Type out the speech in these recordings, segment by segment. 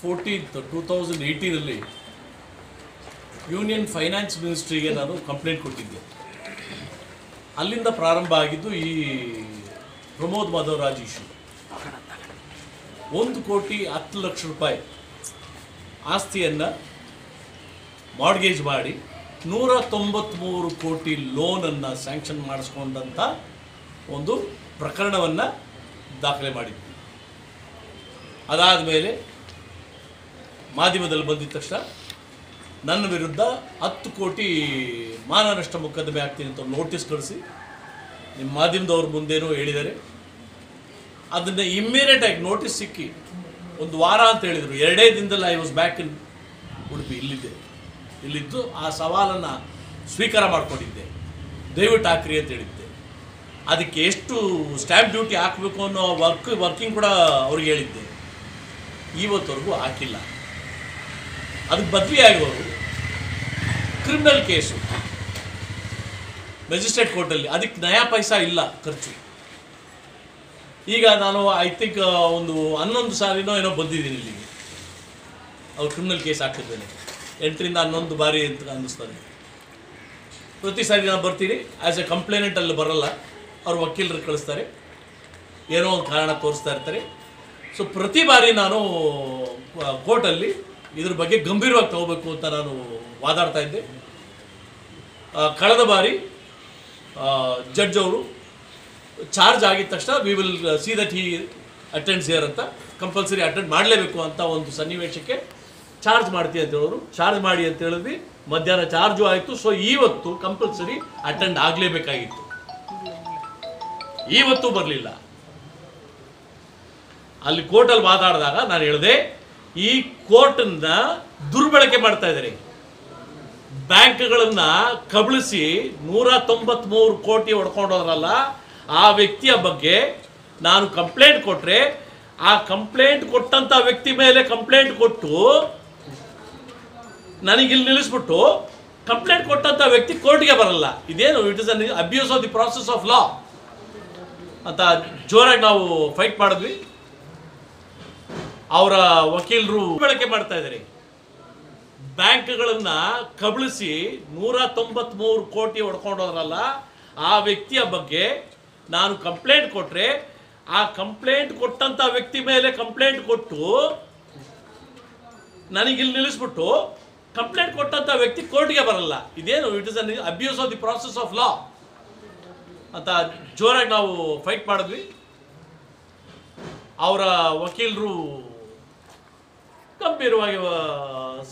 Fourteenth two thousand ಏಯ್ಟೀನಲ್ಲಿ union finance ಮಿನಿಸ್ಟ್ರಿಗೆ ನಾನು ಕಂಪ್ಲೇಂಟ್ ಕೊಟ್ಟಿದ್ದೆ. ಅಲ್ಲಿಂದ ಪ್ರಾರಂಭ ಆಗಿದ್ದು ಈ ಪ್ರಮೋದ್ ಮಾಧವರಾಜ್ ಇಶ್ಯೂ ಒಂದು ಕೋಟಿ ಹತ್ತು ಲಕ್ಷ ರೂಪಾಯಿ ಆಸ್ತಿಯನ್ನು ಮಾರ್ಗೇಜ್ ಮಾಡಿ ನೂರ ತೊಂಬತ್ತ್ಮೂರು ಕೋಟಿ ಲೋನನ್ನು ಸ್ಯಾಂಕ್ಷನ್ ಮಾಡಿಸ್ಕೊಂಡಂಥ ಒಂದು ಪ್ರಕರಣವನ್ನು ದಾಖಲೆ ಮಾಡಿದ್ವಿ. ಅದಾದ ಮೇಲೆ ಮಾಧ್ಯಮದಲ್ಲಿ ಬಂದಿದ್ದ ತಕ್ಷಣ ನನ್ನ ವಿರುದ್ಧ ಹತ್ತು ಕೋಟಿ ಮಾನನಷ್ಟ ಮೊಕದ್ದಮೆ ಆಗ್ತೀನಿ ಅಂತ ನೋಟಿಸ್ ಕಳಿಸಿ ನಿಮ್ಮ ಮಾಧ್ಯಮದವ್ರ ಮುಂದೇನೂ ಹೇಳಿದ್ದಾರೆ. ಅದನ್ನು ಇಮ್ಮಿಡಿಯೇಟಾಗಿ ನೋಟಿಸ್ ಸಿಕ್ಕಿ ಒಂದು ವಾರ ಅಂತ ಹೇಳಿದರು. ಎರಡೇ ದಿನದಲ್ಲಿ I was back in Udupi. ಇಲ್ಲಿದ್ದೆ. ಇಲ್ಲಿದ್ದು ಆ ಸವಾಲನ್ನು ಸ್ವೀಕಾರ ಮಾಡಿಕೊಂಡಿದ್ದೆ. ದಯವಿಟ್ಟು ಹಾಕ್ರಿ ಅಂತ ಹೇಳಿದ್ದೆ. ಅದಕ್ಕೆ ಎಷ್ಟು ಸ್ಟ್ಯಾಂಪ್ ಡ್ಯೂಟಿ ಹಾಕಬೇಕು ಅನ್ನೋ ವರ್ಕ್ ವರ್ಕಿಂಗ್ ಕೂಡ ಅವ್ರಿಗೆ ಹೇಳಿದ್ದೆ. ಇವತ್ತವರೆಗೂ ಹಾಕಿಲ್ಲ. ಅದಕ್ಕೆ ಬದಲಿಯಾಗಿ ಅವರು ಕ್ರಿಮಿನಲ್ ಕೇಸು ಮೆಜಿಸ್ಟ್ರೇಟ್ ಕೋರ್ಟಲ್ಲಿ ಅದಕ್ಕೆ ನಯಾ ಪೈಸಾ ಇಲ್ಲ ಖರ್ಚು. ಈಗ ನಾನು ಐ ಥಿಂಕ್ ಒಂದು ಹನ್ನೊಂದು ಸಾರಿನೋ ಏನೋ ಬಂದಿದ್ದೀನಿ ಇಲ್ಲಿಗೆ. ಅವ್ರು ಕ್ರಿಮಿನಲ್ ಕೇಸ್ ಹಾಕಿದ್ದೇನೆ. ಎಂಟರಿಂದ ಹನ್ನೊಂದು ಬಾರಿ ಅಂತ ಅನ್ನಿಸ್ತಾರೆ ಪ್ರತಿ ಸಾರಿ ನಾನು ಬರ್ತೀನಿ. ಆ್ಯಸ್ ಎ ಕಂಪ್ಲೇನೆಂಟ್ ಅಲ್ಲಿ ಬರಲ್ಲ. ಅವ್ರ ವಕೀಲರು ಕಳಿಸ್ತಾರೆ. ಏನೋ ಒಂದು ಕಾರಣ ತೋರಿಸ್ತಾ ಇರ್ತಾರೆ. ಸೊ ಪ್ರತಿ ಬಾರಿ ನಾನು ಕೋರ್ಟಲ್ಲಿ ಇದ್ರ ಬಗ್ಗೆ ಗಂಭೀರವಾಗಿ ತಗೋಬೇಕು ಅಂತ ನಾನು ವಾದಾಡ್ತಾ ಇದ್ದೆ. ಕಳೆದ ಬಾರಿ ಜಡ್ಜ್ ಅವರು ಚಾರ್ಜ್ ಆಗಿದ ತಕ್ಷಣ we will see that he attends here ಅಂತ ಕಂಪಲ್ಸರಿ ಅಟೆಂಡ್ ಮಾಡಲೇಬೇಕು ಅಂತ ಒಂದು ಸನ್ನಿವೇಶಕ್ಕೆ ಚಾರ್ಜ್ ಮಾಡ್ತೀವಿ ಅಂತ ಹೇಳೋರು ಚಾರ್ಜ್ ಮಾಡಿ ಅಂತ ಹೇಳಿದ್ವಿ. ಮಧ್ಯಾಹ್ನ ಚಾರ್ಜು ಆಯಿತು. ಸೊ ಇವತ್ತು ಕಂಪಲ್ಸರಿ ಅಟೆಂಡ್ ಆಗಲೇಬೇಕಾಗಿತ್ತು. ಇವತ್ತು ಬರಲಿಲ್ಲ. ಅಲ್ಲಿ ಕೋರ್ಟಲ್ಲಿ ಮಾತಾಡಿದಾಗ ನಾನು ಹೇಳಿದೆ ಈ ಕೋರ್ಟನ್ನ ದುರ್ಬಳಕೆ ಮಾಡ್ತಾ ಇದ್ದಾರೆ. ಬ್ಯಾಂಕ್ಗಳನ್ನ ಕಬಳಿಸಿ ನೂರ ತೊಂಬತ್ಮೂರು ಕೋಟಿ ಹೊಡ್ಕೊಂಡೋದ್ರಲ್ಲ, ಆ ವ್ಯಕ್ತಿಯ ಬಗ್ಗೆ ನಾನು ಕಂಪ್ಲೇಂಟ್ ಕೊಟ್ಟರೆ ಆ ಕಂಪ್ಲೇಂಟ್ ಕೊಟ್ಟಂತ ವ್ಯಕ್ತಿ ಮೇಲೆ ಕಂಪ್ಲೇಂಟ್ ಕೊಟ್ಟು ನನಗಿಲ್ಲಿ ನಿಲ್ಲಿಸ್ಬಿಟ್ಟು ಕಂಪ್ಲೇಂಟ್ ಕೊಟ್ಟಂತ ವ್ಯಕ್ತಿ ಕೋರ್ಟ್ಗೆ ಬರಲ್ಲ. ಇದೇನು it is an abuse of the process of law ಅಂತ ಜೋರಾಗಿ ನಾವು ಫೈಟ್ ಮಾಡಿದ್ವಿ. ಅವರ ವಕೀಲರು ಬಳಕೆ ಮಾಡ್ತಾ ಇದ್ದಾರೆ. ಬ್ಯಾಂಕ್ಗಳನ್ನ ಕಬಳಿಸಿ ನೂರ ತೊಂಬತ್ಮೂರು ಕೋಟಿ ಹೊಡ್ಕೊಂಡೋದ್ರಲ್ಲ, ಆ ವ್ಯಕ್ತಿಯ ಬಗ್ಗೆ ನಾನು ಕಂಪ್ಲೇಂಟ್ ಕೊಟ್ಟರೆ ಆ ಕಂಪ್ಲೇಂಟ್ ಕೊಟ್ಟಂತ ವ್ಯಕ್ತಿ ಮೇಲೆ ಕಂಪ್ಲೇಂಟ್ ಕೊಟ್ಟು ನನಗಿಲ್ಲಿ ನಿಲ್ಲಿಸ್ಬಿಟ್ಟು ಕಂಪ್ಲೇಂಟ್ ಕೊಟ್ಟಂತ ವ್ಯಕ್ತಿ ಕೋರ್ಟ್ಗೆ ಬರಲ್ಲ. ಇದೇನು it is an abuse of the process of law ಅಂತ ಜೋರಾಗಿ ನಾವು ಫೈಟ್ ಮಾಡಿದ್ವಿ. ಅವರ ವಕೀಲರು ಗಂಭೀರವಾಗಿ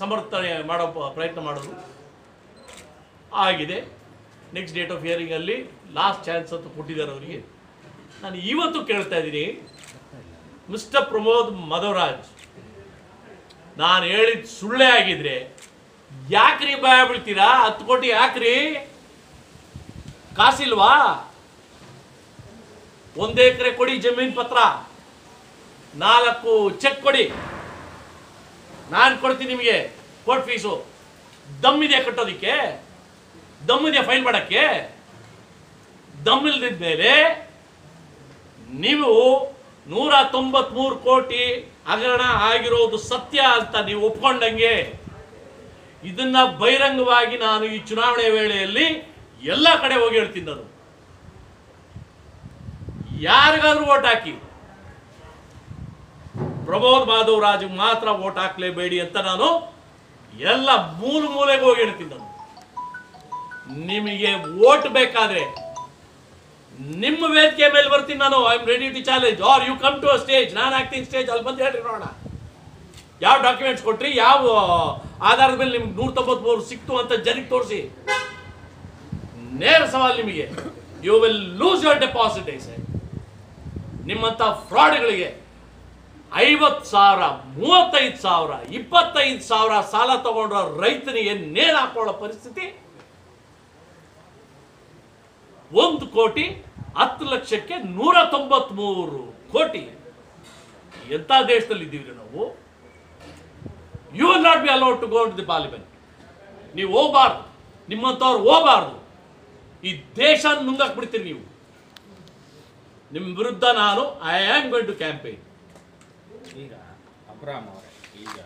ಸಮರ್ಥನೆ ಮಾಡೋ ಪ್ರಯತ್ನ ಮಾಡೋದು ಆಗಿದೆ. ನೆಕ್ಸ್ಟ್ ಡೇಟ್ ಆಫ್ ಹಿಯರಿಂಗಲ್ಲಿ ಲಾಸ್ಟ್ ಚಾನ್ಸ್ ಅಂತ ಕೊಟ್ಟಿದ್ದಾರೆ ಅವರಿಗೆ. ನಾನು ಇವತ್ತು ಕೇಳ್ತಾ ಇದ್ದೀನಿ ಮಿಸ್ಟರ್ ಪ್ರಮೋದ್ ಮಧವರಾಜ್ ನಾನು ಹೇಳಿದ ಸುಳ್ಳೇ ಆಗಿದ್ರೆ ಯಾಕ್ರಿ ಭಯ ಬೀಳ್ತೀರಾ? ಹತ್ತು ಕೋಟಿ ಯಾಕ್ರಿ? ಕಾಸಿಲ್ವಾ? ಒಂದು ಎಕರೆ ಕೊಡಿ ಜಮೀನ್ ಪತ್ರ. ನಾಲ್ಕು ಚೆಕ್ ಕೊಡಿ. ನಾನು ಕೊಡ್ತೀನಿ ನಿಮಗೆ ಕೋರ್ಟ್ ಫೀಸು ದಮ್ಮಿದೆ ಕಟ್ಟೋದಕ್ಕೆ ದಮ್ಮಿದೆ ಫೈಲ್ ಮಾಡೋಕ್ಕೆ. ದಮ್ ಇಲ್ದಿದ ಮೇಲೆ ನೀವು ನೂರ ತೊಂಬತ್ಮೂರು ಕೋಟಿ ಹಗರಣ ಆಗಿರೋದು ಸತ್ಯ ಅಂತ ನೀವು ಒಪ್ಕೊಂಡಂಗೆ ಇದನ್ನ ಬಹಿರಂಗವಾಗಿ ನಾನು ಈ ಚುನಾವಣೆ ವೇಳೆಯಲ್ಲಿ ಎಲ್ಲ ಕಡೆ ಹೋಗಿ ಹೇಳ್ತೀನಿ ನಾನು. ಯಾರಿಗಾದ್ರೂ ಓಟ್ ಹಾಕಿ. ಪ್ರಮೋದ್ ಮಾಧವ್ ರಾಜ್ ಮಾತ್ರ ಓಟ್ ಹಾಕ್ಲೇಬೇಡಿ ಅಂತ ನಾನು ಎಲ್ಲ ಮೂಲ ಮೂಲೆಗೆ ಹೋಗಿ ಹೇಳ್ತೀನಿ ನಾನು ನಿಮಗೆ ಓಟ್ ಬೇಕಾದ್ರೆ ನಿಮ್ಮ ವೇದಿಕೆ ಮೇಲೆ ಬರ್ತೀನಿ ನಾನು. I am ready to challenge are you come to a stage ನಾನು ಹಾಕ್ತೀನಿ ಸ್ಟೇಜ್ ಅಲ್ಲಿ ಬಂದು ಹೇಳ್ರಿ ನೋಡೋಣ. ಯಾವ ಡಾಕ್ಯುಮೆಂಟ್ಸ್ ಕೊಟ್ರಿ? ಯಾವ ಆಧಾರದ ಮೇಲೆ ನಿಮ್ಗೆ ನೂರ ತೊಂಬತ್ಮೂರು ಸಿಕ್ತು ಅಂತ ಜನಕ್ಕೆ ತೋರಿಸಿ. ನೇರ ಸವಾಲ್ ನಿಮಗೆ. You will lose your deposit I ನಿಮ್ಮಂಥ ಫ್ರಾಡ್ಗಳಿಗೆ ಐವತ್ತು ಸಾವಿರ, ಮೂವತ್ತೈದು ಸಾವಿರ, ಇಪ್ಪತ್ತೈದು ಸಾವಿರ ಸಾಲ ತಗೊಂಡ್ರ ರೈತನಿಗೆ ನೇಣು ಹಾಕೊಳ್ಳೋ ಪರಿಸ್ಥಿತಿ. ಒಂದು ಕೋಟಿ ಹತ್ತು ಲಕ್ಷಕ್ಕೆ ನೂರ ತೊಂಬತ್ಮೂರು ಕೋಟಿ. ಎಂಥ ದೇಶದಲ್ಲಿ ಇದ್ದೀವಿ ನಾವು? You will not be allowed to go to the parliament ನೀವು ಹೋಗಬಾರ್ದು. ನಿಮ್ಮಂಥವ್ರು ಹೋಗಬಾರ್ದು. ಈ ದೇಶ ನುಂಗಾಕ್ಬಿಡ್ತೀರಿ ನೀವು. ನಿಮ್ಮ ವಿರುದ್ಧ ನಾನು I am going to campaign ಈಗ ಅಬ್ರಾಮ್ ಅವರೇ ಈಗ